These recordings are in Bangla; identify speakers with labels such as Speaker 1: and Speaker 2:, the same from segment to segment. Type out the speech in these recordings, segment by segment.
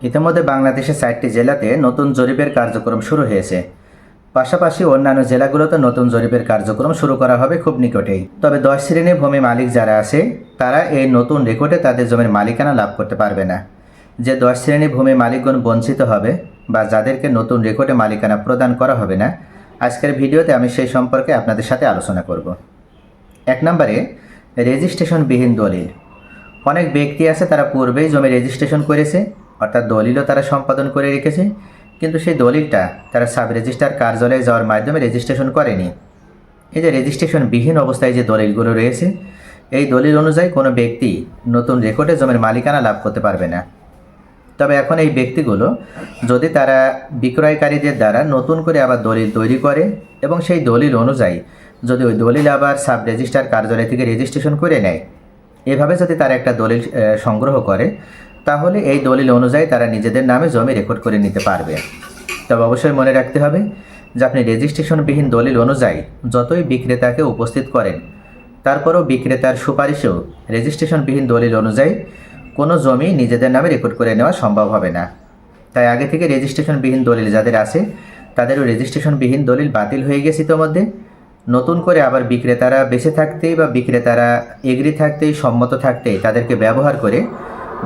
Speaker 1: ইতিমধ্যে বাংলাদেশের চারটি জেলাতে নতুন জরিপের কার্যক্রম শুরু হয়েছে। পাশাপাশি অন্যান্য জেলাগুলোতে নতুন জরিপের কার্যক্রম শুরু করা হবে খুব নিকটেই। তবে দশ শ্রেণির ভূমি মালিক যারা আছে, তারা এই নতুন রেকর্ডে তাদের জমির মালিকানা লাভ করতে পারবে না। যে দশ শ্রেণি ভূমি মালিকগণ বঞ্চিত হবে বা যাদেরকে নতুন রেকর্ডে মালিকানা প্রদান করা হবে না, আজকের ভিডিওতে আমি সেই সম্পর্কে আপনাদের সাথে আলোচনা করব। এক নম্বরে, রেজিস্ট্রেশনবিহীন দলিল। অনেক ব্যক্তি আছে তারা পূর্বেই জমি রেজিস্ট্রেশন করেছে অর্থাৎ দলিলও তারা সম্পাদন করে রেখেছে, কিন্তু সেই দলিলটা তারা সাব রেজিস্ট্রার কার্যালয়ে যাওয়ার মাধ্যমে রেজিস্ট্রেশন করেনি। এই যে রেজিস্ট্রেশনবিহীন অবস্থায় যে দলিলগুলো রয়েছে, এই দলিল অনুযায়ী কোনো ব্যক্তি নতুন রেকর্ডে জমির মালিকানা লাভ করতে পারবে না। তবে এখন এই ব্যক্তিগুলো যদি তারা বিক্রয়কারীদের দ্বারা নতুন করে আবার দলিল তৈরি করে এবং সেই দলিল অনুযায়ী যদি ওই দলিল আবার সাব রেজিস্ট্রার কার্যালয় থেকে রেজিস্ট্রেশন করে নেয়, এভাবে যদি তারা একটা দলিল সংগ্রহ করে তাহলে এই দলিল অনুযায়ী তারা নিজেদের নামে জমি রেকর্ড করে নিতে পারবে। তবে অবশ্যই মনে রাখতে হবে যে আপনি রেজিস্ট্রেশনবিহীন দলিল অনুযায়ী যতই বিক্রেতাকে উপস্থিত করেন, তারপরেও বিক্রেতার সুপারিশেও রেজিস্ট্রেশনবিহীন দলিল অনুযায়ী কোনো জমি নিজেদের নামে রেকর্ড করে নেওয়া সম্ভব হবে না। তাই আগে থেকে রেজিস্ট্রেশনবিহীন দলিল যাদের আছে, তাদেরও রেজিস্ট্রেশনবিহীন দলিল বাতিল হয়ে গেছে ইতোমধ্যে। নতুন করে আবার বিক্রেতারা বেঁচে থাকতেই বা বিক্রেতারা এগ্রি থাকতেই, সম্মত থাকতেই তাদেরকে ব্যবহার করে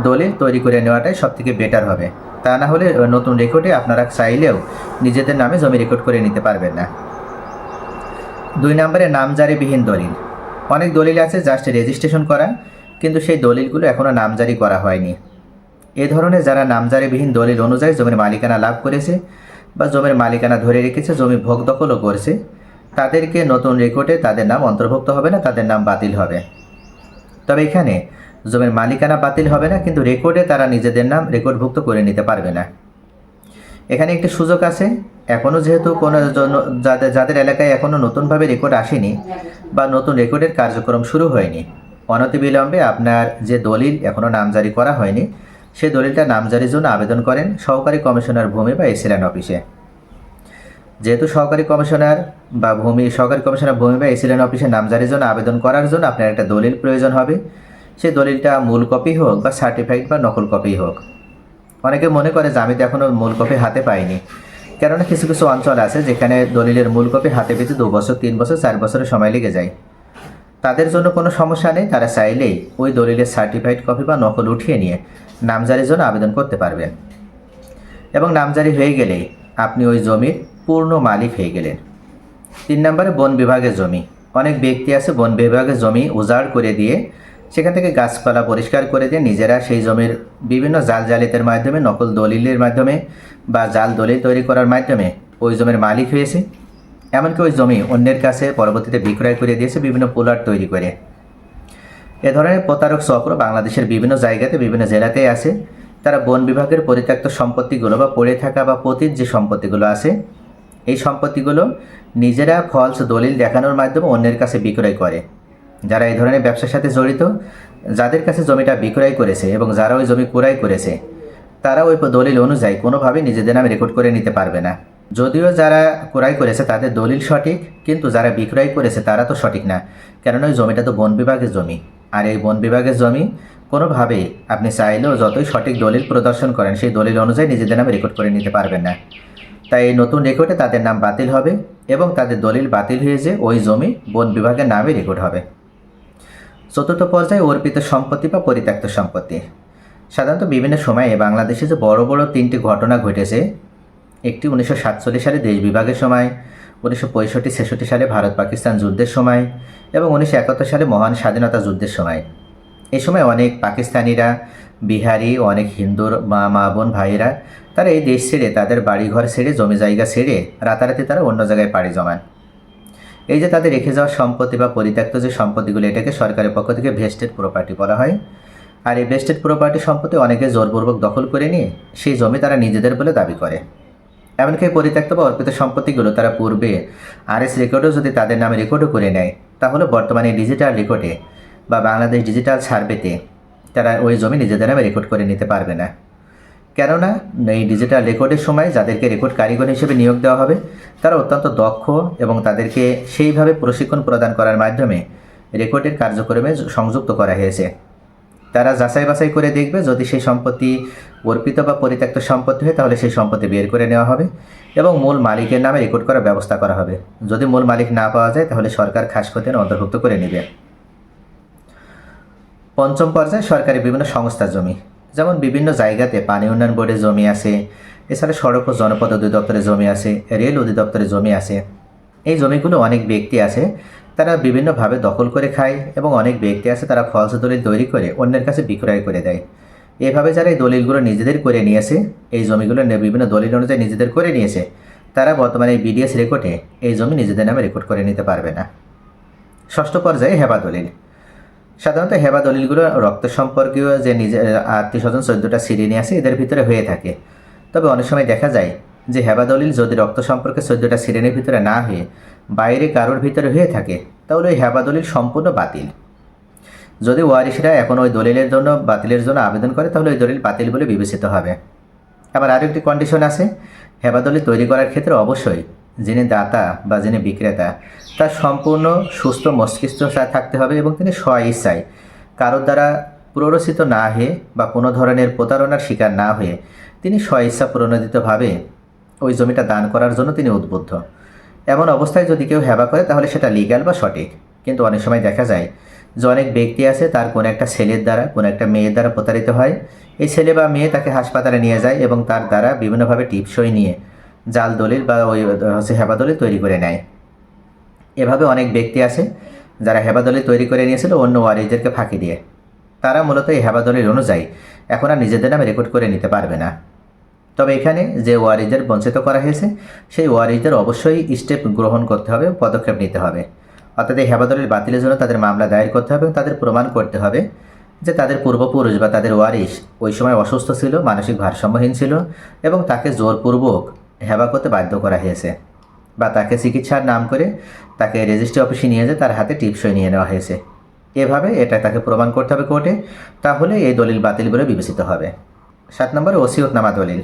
Speaker 1: দলিল তৈরি করে নেওয়াটাই সবথেকে বেটার হবে। তা না হলে নতুন রেকর্ডে আপনারা চাইলেও নিজেদের নামে জমি রেকর্ড করে নিতে পারবেন না। দুই নম্বরে নামজারিবিহীন দলিল। অনেক দলিল আছে জাস্ট রেজিস্ট্রেশন করা, কিন্তু সেই দলিলগুলো এখনও নামজারি করা হয়নি। এ ধরনের যারা নামজারিবিহীন দলিল অনুযায়ী জমির মালিকানা লাভ করেছে বা জমির মালিকানা ধরে রেখেছে, জমি ভোগ দখলও করছে, তাদেরকে নতুন রেকর্ডে তাদের নাম অন্তর্ভুক্ত হবে না, তাদের নাম বাতিল হবে। তবে এখানে জমির মালিকানা বাতিল হবে না, কিন্তু রেকর্ডে তারা নিজেদের নাম রেকর্ডভুক্ত করে নিতে পারবে না। এখানে একটি সুযোগ আছে। এখনও যেহেতু কোনো যাদের যাদের এলাকায় এখনও নতুনভাবে রেকর্ড আসেনি বা নতুন রেকর্ডের কার্যক্রম শুরু হয়নি, অনতিবিলম্বে আপনার যে দলিল এখনও নামজারি করা হয়নি সেই দলিলটা নামজারির জন্য আবেদন করেন সহকারী কমিশনার ভূমি বা এসিল্যান্ড অফিসে। যেহেতু সহকারী কমিশনার বা ভূমি সহকারী কমিশনার ভূমি বা এসিল্যান্ড অফিসে নামজারির জন্য আবেদন করার জন্য আপনার একটা দলিল প্রয়োজন হবে সেই দলিলটা মূল কপি হোক বা সার্টিফাইড বা নকল কপি হোক। অনেকে মনে করে যে আমি তো এখনও মূল কপি হাতে পাইনি। কেননা কিছু কিছু অঞ্চল আছে যেখানে দলিলের মূল কপি হাতে পেতে দু বছর, তিন বছর, চার বছরের সময় লেগে যায়। তাদের জন্য কোনো সমস্যা নেই, তারা চাইলেই ওই দলিলের সার্টিফাইড কপি বা নকল উঠিয়ে নিয়ে নামজারির জন্য আবেদন করতে পারবেন এবং নামজারি হয়ে গেলেই আপনি ওই জমির পূর্ণ মালিক হয়ে গেলেন। তিন নম্বরে বন বিভাগের জমি। অনেক ব্যক্তি আছে বন বিভাগের জমি উজাড় করে দিয়ে সেখান থেকে গাছপালা পরিষ্কার করে দিয়ে নিজেরা সেই জমির বিভিন্ন জাল জালিতের মাধ্যমে, নকল দলিলের মাধ্যমে বা জাল দলিল তৈরি করার মাধ্যমে ওই জমির মালিক হয়েছে। এমনকি ওই জমি অন্যের কাছে পরবর্তীতে বিক্রয় করে দিয়েছে বিভিন্ন পোলার তৈরি করে। এ ধরনের প্রতারক চক্র বাংলাদেশের বিভিন্ন জায়গাতে, বিভিন্ন জেলাতেই আছে। তারা বন বিভাগের পরিত্যক্ত সম্পত্তিগুলো বা পড়ে থাকা বা পতিত যে সম্পত্তিগুলো আছে, এই সম্পত্তিগুলো নিজেরা ফলস দলিল দেখানোর মাধ্যমে অন্যের কাছে বিক্রয় করে। যারা এই ধরনের ব্যবসার সাথে জড়িত, যাদের কাছে জমিটা বিক্রয় করেছে এবং যারা ওই জমি ক্রয় করেছে, তারা ওই দলিল অনুযায়ী কোনোভাবেই নিজেদের নামে রেকর্ড করে নিতে পারবে না। যদিও যারা ক্রয় করেছে তাদের দলিল সঠিক, কিন্তু যারা বিক্রয় করেছে তারা তো সঠিক না, কেননা ওই জমিটা তো বন বিভাগের জমি। আর এই বন বিভাগের জমি কোনোভাবেই আপনি চাইলেও যতই সঠিক দলিল প্রদর্শন করেন, সেই দলিল অনুযায়ী নিজেদের নামে রেকর্ড করে নিতে পারবেন না। তাই এই নতুন রেকর্ডে তাদের নাম বাতিল হবে এবং তাদের দলিল বাতিল হয়ে যে ওই জমি বন বিভাগের নামে রেকর্ড হবে। চতুর্থ পর্যায়ে অর্পিত সম্পত্তি বা পরিত্যক্ত সম্পত্তি। সাধারণত বিভিন্ন সময়ে বাংলাদেশে যে বড় বড় তিনটি ঘটনা ঘটেছে, একটি উনিশশো সাতচল্লিশ সালে দেশ বিভাগের সময়, উনিশশো পঁয়ষট্টি, ছেষট্টি সালে ভারত পাকিস্তান যুদ্ধের সময় এবং উনিশশো একাত্তর সালে মহান স্বাধীনতা যুদ্ধের সময়। এই সময় অনেক পাকিস্তানিরা, বিহারি, অনেক হিন্দুর মা মা, বোন, ভাইয়েরা, তারা এই দেশ ছেড়ে তাদের বাড়িঘর ছেড়ে, জমি জায়গা ছেড়ে রাতারাতি তারা অন্য জায়গায় পাড়ি জমান। এই যে তাদের রেখে যাওয়া সম্পত্তি বা পরিত্যক্ত যে সম্পত্তিগুলো, এটাকে সরকারের পক্ষ থেকে ভেস্টেড প্রপার্টি বলা হয়। আর এই ভেস্টেড প্রপার্টি সম্পত্তি অনেকে জোরপূর্বক দখল করে নিয়ে সেই জমি তারা নিজেদের বলে দাবি করে। এমনকি পরিত্যক্ত বা অর্পিত সম্পত্তিগুলো তারা পূর্বে আর এস রেকর্ডও যদি তাদের নামে রেকর্ডও করে নেয়, তাহলে বর্তমানে ডিজিটাল রেকর্ডে বা বাংলাদেশ ডিজিটাল সার্ভেতে তারা ওই জমি নিজেদের নামে রেকর্ড করে নিতে পারবে না। কেননা এই ডিজিটাল রেকর্ডের সময় যাদেরকে রেকর্ড কারিগর হিসেবে নিয়োগ দেওয়া হবে, তারা অত্যন্ত দক্ষ এবং তাদেরকে সেইভাবে প্রশিক্ষণ প্রদান করার মাধ্যমে রেকর্ডের কার্যক্রমে সংযুক্ত করা হয়েছে। তারা যাচাই বাছাই করে দেখবে যদি সেই সম্পত্তি অর্পিত বা পরিত্যক্ত সম্পত্তি হয়, তাহলে সেই সম্পত্তি বের করে নেওয়া হবে এবং মূল মালিকের নামে রেকর্ড করার ব্যবস্থা করা হবে। যদি মূল মালিক না পাওয়া যায়, তাহলে সরকার খাস খতিয়ান অন্তর্ভুক্ত করে নেবে। পঞ্চম পর্যায়ে সরকারি বিভিন্ন সংস্থার জমি। যেমন বিভিন্ন জায়গাতে পানি উন্নয়ন বোর্ডের জমি আছে, এছাড়া সড়ক ও জনপদ অধিদপ্তরের জমি আছে, রেল অধিদপ্তরের জমি আছে। এই জমিগুলো অনেক ব্যক্তি আছে, তারা বিভিন্নভাবে দখল করে খায় এবং অনেক ব্যক্তি আছে তারা ফলস দলিল তৈরি করে অন্যের কাছে বিক্রয় করে দেয়। এভাবে যারা এই দলিলগুলো নিজেদের করে নিয়েছে, এই জমিগুলো বিভিন্ন দলিল অনুযায়ী নিজেদের করে নিয়েছে, তারা বর্তমানে এই বিডিএস রেকর্ডে এই জমি নিজেদের নামে রেকর্ড করে নিতে পারবে না। ষষ্ঠ পর্যায়ে হেবা দলিল। সাধারণত হেবা দলিলগুলো রক্ত সম্পর্কীয় যে নিজের আত্মীয় স্বজন চোদ্দোটা সিরিয়ে নিয়ে আসে, এদের ভিতরে হয়ে থাকে। তবে অনেক সময় দেখা যায় যে হেবা দলিল যদি রক্ত সম্পর্কে চোদ্দোটা শ্রেণির ভিতরে না হয়ে বাইরে কারোর ভিতরে হয়ে থাকে, তাহলে ওই হেবা দলিল সম্পূর্ণ বাতিল। যদি ওয়ারিশরা এখন ওই দলিলের জন্য, বাতিলের জন্য আবেদন করে, তাহলে ওই দলিল বাতিল বলে বিবেচিত হবে। আবার আরও একটি কন্ডিশন আছে, হেবা দলিল তৈরি করার ক্ষেত্রে অবশ্যই যিনি দাতা বা যিনি বিক্রেতা, তার সম্পূর্ণ সুস্থ মস্তিষ্ক থাকতে হবে এবং তিনি স্ব ইচ্ছায় কারোর দ্বারা প্ররোচিত না হয়ে বা কোনো ধরনের প্রতারণার শিকার না হয়ে তিনি স্ব ইচ্ছা প্রণোদিতভাবে ওই জমিটা দান করার জন্য তিনি উদ্বুদ্ধ। এমন অবস্থায় যদি কেউ হেবা করে, তাহলে সেটা লিগ্যাল বা সঠিক। কিন্তু অনেক সময় দেখা যায় যে অনেক ব্যক্তি আছে, তার কোনো একটা ছেলের দ্বারা, কোনো একটা মেয়ের দ্বারা প্রতারিত হয়। এই ছেলে বা মেয়ে তাকে হাসপাতালে নিয়ে যায় এবং তার দ্বারা বিভিন্নভাবে টিপসই নিয়ে জাল দলিল বা ওই, হচ্ছে হেবা দলিল তৈরি করে নেয়। এভাবে অনেক ব্যক্তি আছে যারা হেবা দলিল তৈরি করে নিয়েছিল অন্য ওয়ারিজদেরকে ফাঁকি দিয়ে। তারা মূলত এই হেবা দলিল অনুযায়ী এখন আর নিজেদের নামে রেকর্ড করে নিতে পারবে না। তবে এখানে যে ওয়ারিজদের বঞ্চিত করা হয়েছে, সেই ওয়ারিজদের অবশ্যই স্টেপ গ্রহণ করতে হবে, পদক্ষেপ নিতে হবে। অর্থাৎ এই হেবাদলের বাতিলের জন্য তাদের মামলা দায়ের করতে হবে এবং তাদের প্রমাণ করতে হবে যে তাদের পূর্বপুরুষ বা তাদের ওয়ারিশ ওই সময় অসুস্থ ছিল, মানসিক ভারসাম্যহীন ছিল এবং তাকে জোরপূর্বক হেবা করতে বাধ্য করা হয়েছে বা তাকে চিকিৎসার নাম করে তাকে রেজিস্ট্রি অফিসে নিয়ে যেয়ে তার হাতে টিপসই নিয়ে নেওয়া হয়েছে। এভাবে এটা তাকে প্রমাণ করতে হবে কোর্টে, তাহলে এই দলিল বাতিল বলে বিবেচিত হবে। সাত নম্বরে ওসিয়তনামা দলিল।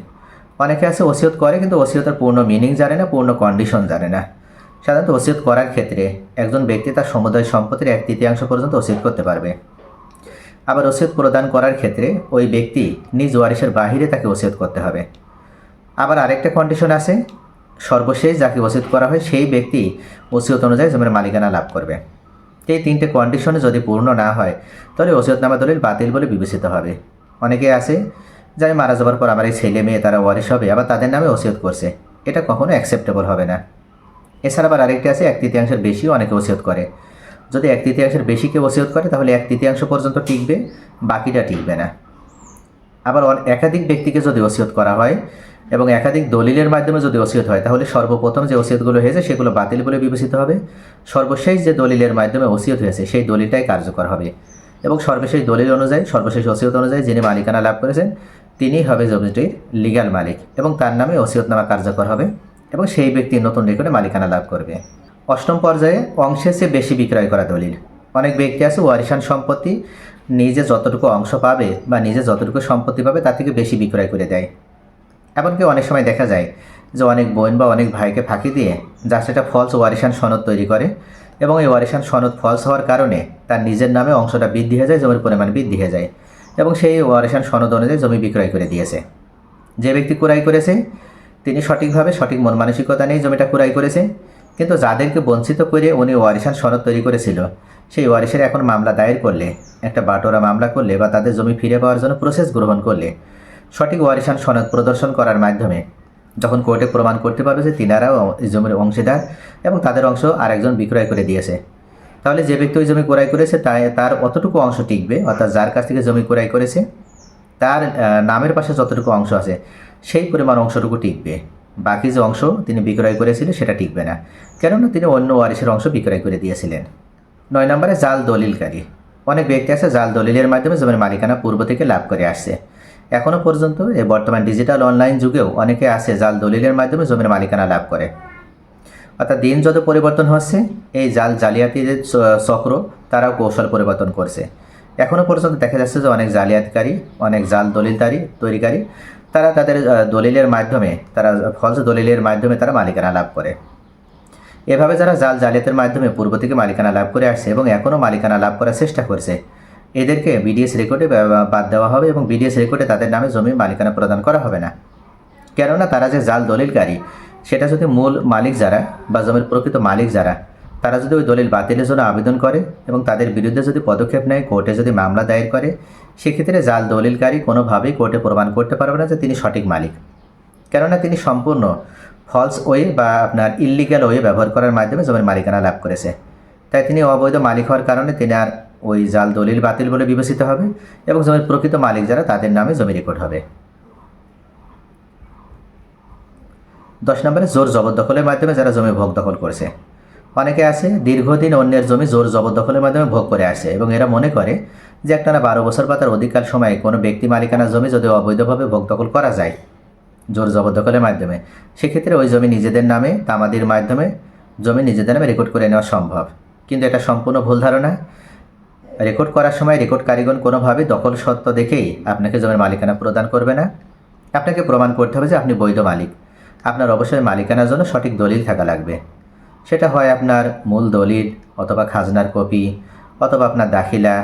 Speaker 1: অনেকে আছে ওসিয়ত করে কিন্তু ওসিয়তের পূর্ণ মিনিং জানে না, পূর্ণ কন্ডিশন জানে না। সাধারণত ওসিয়ত করার ক্ষেত্রে একজন ব্যক্তি তার সমুদায় সম্পত্তির এক তৃতীয়াংশ পর্যন্ত ওসিয়ত করতে পারবে। আবার ওসিয়ত প্রদান করার ক্ষেত্রে ওই ব্যক্তি নিজ ওয়ারিশের বাহিরে তাকে ওসিয়ত করতে হবে। আবার আরেকটা কন্ডিশন আছে। সর্বশেষ যাকে ওসিয়ত করা হয়, সেই ব্যক্তি ওসিয়ত অনুযায়ী জমির মালিকানা লাভ করবে। এই তিনটে কন্ডিশনে যদি পূর্ণ না হয়, তাহলে ওসিয়তনামা দলিল বাতিল বলে বিবেচিত হবে। অনেকে আছে যে আমি মারা যাবার পর আমার এই ছেলে মেয়ে, তারা ওয়ারিশ হবে, আবার তাদের নামে ওসিয়ত করছে। এটা কখনো অ্যাকসেপ্টেবল হবে না। এছাড়া আবার আরেকটি আছে, এক তৃতীয়াংশের বেশিও অনেকে ওসিয়ত করে। যদি এক তৃতীয়াংশের বেশি কেউ ওসিয়ত করে, তাহলে এক তৃতীয়াংশ পর্যন্ত টিকবে, বাকিটা টিকবে না। আবার একাধিক ব্যক্তিকে যদি ওসিয়ত করা হয় এবং একাধিক দলিলের মাধ্যমে যদি ওসিয়ত হয়, তাহলে সর্বপ্রথম যে ওসিয়তগুলো হয়েছে, সেগুলো বাতিল বলে বিবেচিত হবে। সর্বশেষ যে দলিলের মাধ্যমে ওসিয়ত হয়েছে, সেই দলিলটাই কার্যকর হবে। এবং সর্বশেষ দলিল অনুযায়ী, সর্বশেষ ওসিয়ত অনুযায়ী যিনি মালিকানা লাভ করেছেন তিনিই হবে জমিটির লিগ্যাল মালিক এবং তার নামে ওসিয়তনামা কার্যকর হবে এবং সেই ব্যক্তি নতুন রেকর্ডে মালিকানা লাভ করবে। অষ্টম পর্যায়ে অংশের চেয়ে বেশি বিক্রয় করা দলিল। অনেক ব্যক্তি আছে ওয়ারিশান সম্পত্তি নিজে যতটুকু অংশ পাবে বা নিজে যতটুকু সম্পত্তি পাবে, তার থেকে বেশি বিক্রয় করে দেয়। এমনকি অনেক সময় দেখা যায় যে অনেক বোন বা অনেক ভাইকে ফাঁকি দিয়ে যা সেটা ফলস ওয়ারিশান সনদ তৈরি করে এবং এই ওয়ারিশান সনদ ফলস হওয়ার কারণে তার নিজের নামে অংশটা বৃদ্ধি হয়ে যায়, জমির পরিমাণ বৃদ্ধি হয়ে যায় এবং সেই ওয়ারিশান সনদ অনুযায়ী জমি বিক্রয় করে দিয়েছে। যে ব্যক্তি ক্রয় করেছে, তিনি সঠিকভাবে সঠিক মন মানসিকতা নিয়ে জমিটা ক্রয় করেছে, কিন্তু যাদেরকে বঞ্চিত করে উনি ওয়ারিশান সনদ তৈরি করেছিল, সেই ওয়ারিশের এখন মামলা দায়ের করলে, একটা বাটোরা মামলা করলে বা তাদের জমি ফিরে পাওয়ার জন্য প্রসেস গ্রহণ করলে সঠিক ওয়ারিশান সনদ প্রদর্শন করার মাধ্যমে, যখন কোর্টে প্রমাণ করতে পারবে যে তিনারাও জমির অংশীদার এবং তাদের অংশ আরেকজন বিক্রয় করে দিয়েছে। তাহলে যে ব্যক্তি ওই জমি ক্রয় করেছে, তাই তার অতটুকু অংশ টিকবে, অর্থাৎ যার কাছ থেকে জমি ক্রয় করেছে, তার নামের পাশে যতটুকু অংশ আছে, সেই পরিমাণ অংশটুকু টিকবে। বাকি যে অংশ তিনি বিক্রয় করেছিলেন, সেটা টিকবে না। কেননা তিনি অন্য ওয়ারিশের অংশ বিক্রয় করে দিয়েছিলেন। নয় নম্বরে জাল দলিলকারী। অনেক ব্যক্তি আছে জাল দলিলের মাধ্যমে জমির মালিকানা পূর্ব থেকে লাভ করে আসছে। এখনও পর্যন্ত এ বর্তমান ডিজিটাল অনলাইন যুগেও অনেকে আছে জাল দলিলের মাধ্যমে জমির মালিকানা লাভ করে। অর্থাৎ দিন যত পরিবর্তন হচ্ছে, এই জাল জালিয়াতির চক্র তারাও কৌশল পরিবর্তন করছে। এখনও পর্যন্ত দেখা যাচ্ছে যে অনেক জালিয়াতকারী, অনেক জাল দলিলদারি, তৈরিকারী, তারা তাদের দলিলের মাধ্যমে, তারা ফলস দলিলের মাধ্যমে তারা মালিকানা লাভ করে। এভাবে যারা জাল জালিয়াতের মাধ্যমে পূর্ব থেকে মালিকানা লাভ করে আসছে এবং এখনও মালিকানা লাভ করার চেষ্টা করছে এদেরকে বিডিএস রেকর্ডে বাদ দেওয়া হবে এবং বিডিএস রেকর্ডে তাদের নামে জমি মালিকানা প্রদান করা হবে না। কেননা তারা যে জাল দলিলকারী সেটা যদি মূল মালিক যারা বা জমির প্রকৃত মালিক যারা, তারা যদি ওই দলিল বাতিলের জন্য আবেদন করে এবং তাদের বিরুদ্ধে যদি পদক্ষেপ নেয়, কোর্টে যদি মামলা দায়ের করে, সেক্ষেত্রে জাল দলিলকারী কোনোভাবেই কোর্টে প্রমাণ করতে পারবে না যে তিনি সঠিক মালিক। কেননা তিনি সম্পূর্ণ ফলস ওয়ে বা আপনার ইল্লিগ্যাল ওয়ে ব্যবহার করার মাধ্যমে জমির মালিকানা লাভ করেছে। তাই তিনি অবৈধ মালিক হওয়ার কারণে তিনি আর ওই জাল দলিল বাতিল বলে বিবেচিত হবে এবং জমির প্রকৃত মালিক যারা তাদের নামে জমি রেকর্ড হবে। দশ নম্বরে, জোর জবরদখলের মাধ্যমে যারা জমি ভোগ দখল করেছে। অনেকে আছে, দীর্ঘদিন অন্যের জমি জোর জবরদখলের মাধ্যমে ভোগ করে আসে এবং এরা মনে করে যে একটানা বারো বছর বা তার অধিকার সময়ে কোনো ব্যক্তি মালিকানা জমি যদি অবৈধভাবে ভোগ দখল করা যায়, জোর জবরদখলের মাধ্যমে, সেক্ষেত্রে ওই জমি নিজেদের নামে, তামাদির মাধ্যমে, জমি নিজেদের নামে রেকর্ড করে নেওয়া সম্ভব। কিন্তু এটা সম্পূর্ণ ভুল ধারণা। রেকর্ড করার সময় রেকর্ড কারিগণ কোনোভাবে দখল সত্ত্ব দেখেই আপনাকে জমির মালিকানা প্রদান করবে না। আপনাকে প্রমাণ করতে হবে যে আপনি বৈধ মালিক। আপনার অবশ্যই মালিকানার জন্য সঠিক দলিল থাকা লাগবে। সেটা হয় আপনার মূল দলিল অথবা খাজনার কপি, অথবা আপনার দাখিলা,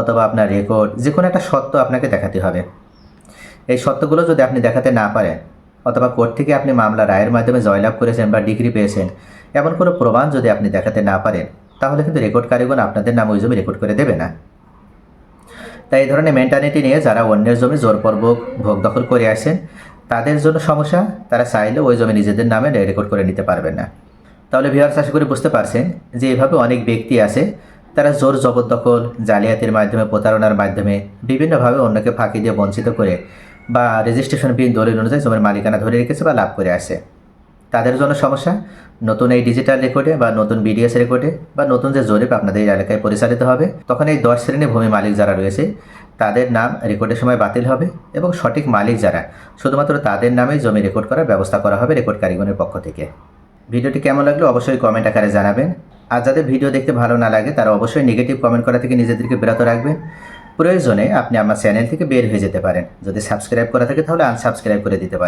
Speaker 1: অথবা আপনার রেকর্ড যে কোনো একটা সত্য আপনাকে দেখাতে হবে। এই সত্যগুলো যদি আপনি দেখাতে না পারেন, অথবা কোর্ট থেকে আপনি মামলা রায়ের মাধ্যমে জয়লাভ করেছেন বা ডিগ্রি পেয়েছেন, এমন কোনো প্রমাণ যদি আপনি দেখাতে না পারেন তাহলে কিন্তু রেকর্ড কারিগণ আপনাদের নাম ওই জমি রেকর্ড করে দেবে না। তাই এই ধরনের মেন্টালিটি নিয়ে যারা অন্যের জমি জোরপূর্বক ভোগ দখল করে আসেন, তাদের জন্য সমস্যা, তারা চাইলে ওই জমি নিজেদের নামে রেকর্ড করে নিতে পারবেন না। তাহলে ভিউয়ার্স আশা করি বুঝতে পারছেন যে এভাবে অনেক ব্যক্তি আছে, তারা জোর জবরদখল, জালিয়াতির মাধ্যমে, প্রতারণার মাধ্যমে, বিভিন্নভাবে অন্যকে ফাঁকি দিয়ে বঞ্চিত করে বা রেজিস্ট্রেশন বিল দলিল অনুযায়ী জমির মালিকানা ধরে রেখেছে বা লাভ করে আসে। তাদের জন্য সমস্যা। নতুন এই ডিজিটাল রেকর্ডে বা নতুন বিডিএস রেকর্ডে বা নতুন যে জরিপ আপনাদের এলাকায় পরিচালিত হবে, তখন এই দশ শ্রেণি ভূমি মালিক যারা রয়েছে, তাদের নাম রেকর্ডের সময় বাতিল হবে এবং সঠিক মালিক যারা, শুধুমাত্র তাদের নামেই জমি রেকর্ড করার ব্যবস্থা করা হবে রেকর্ড কারিগণের পক্ষ থেকে। ভিডিওটি কেমন লাগল অবশ্যই কমেন্ট আকারে জানাবেন। আর যাদের ভিডিও দেখতে ভালো না লাগে, তারা অবশ্যই নেগেটিভ কমেন্ট করা থেকে নিজেদেরকে বিরত রাখবেন। প্রয়োজনে আপনি আমার চ্যানেল থেকে বের হয়ে যেতে পারেন। যদি সাবস্ক্রাইব করা থাকে, তাহলে আনসাবস্ক্রাইব করে দিতে পারেন।